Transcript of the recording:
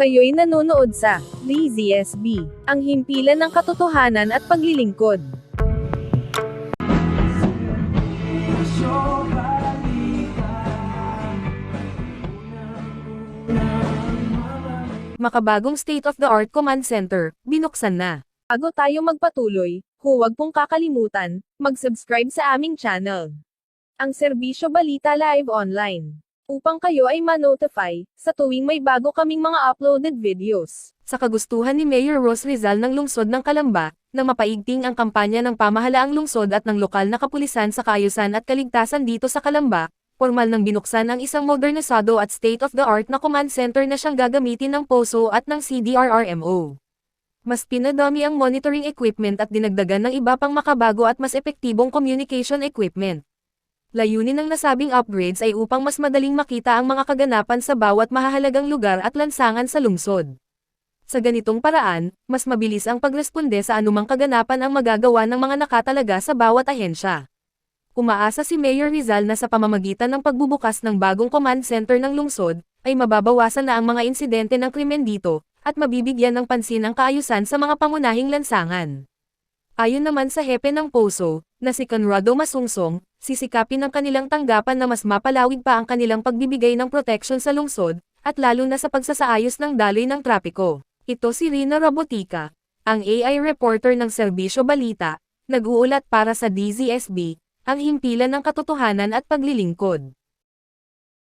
Kayo'y nanonood sa DZSB, ang himpilan ng katotohanan at paglilingkod. Makabagong state-of-the-art command center, binuksan na. Bago tayo magpatuloy, huwag pong kakalimutan, mag-subscribe sa aming channel. Ang Serbisyo Balita Live Online. Upang kayo ay ma-notify, sa tuwing may bago kaming mga uploaded videos. Sa kagustuhan ni Mayor Rose Rizal ng lungsod ng Kalamba, na mapaigting ang kampanya ng pamahalaang lungsod at ng lokal na kapulisan sa kaayusan at kaligtasan dito sa Kalamba, formal nang binuksan ang isang modernisado at state-of-the-art na command center na siyang gagamitin ng POSO at ng CDRRMO. Mas pinadami ang monitoring equipment at dinagdagan ng iba pang makabago at mas epektibong communication equipment. Layunin ng nasabing upgrades ay upang mas madaling makita ang mga kaganapan sa bawat mahahalagang lugar at lansangan sa lungsod. Sa ganitong paraan, mas mabilis ang pagresponde sa anumang kaganapan ang magagawa ng mga nakatalaga sa bawat ahensya. Umaasa si Mayor Rizal na sa pamamagitan ng pagbubukas ng bagong command center ng lungsod, ay mababawasan na ang mga insidente ng krimen dito, at mabibigyan ng pansin ang kaayusan sa mga pangunahing lansangan. Ayon naman sa hepe ng POSO, na si Conrado Masungsong, sisikapin ng kanilang tanggapan na mas mapalawig pa ang kanilang pagbibigay ng proteksyon sa lungsod, at lalo na sa pagsasaayos ng daloy ng trapiko. Ito si Rina Robotica, ang AI reporter ng Serbisyo Balita, nag-uulat para sa DZSB, ang himpilan ng katotohanan at paglilingkod.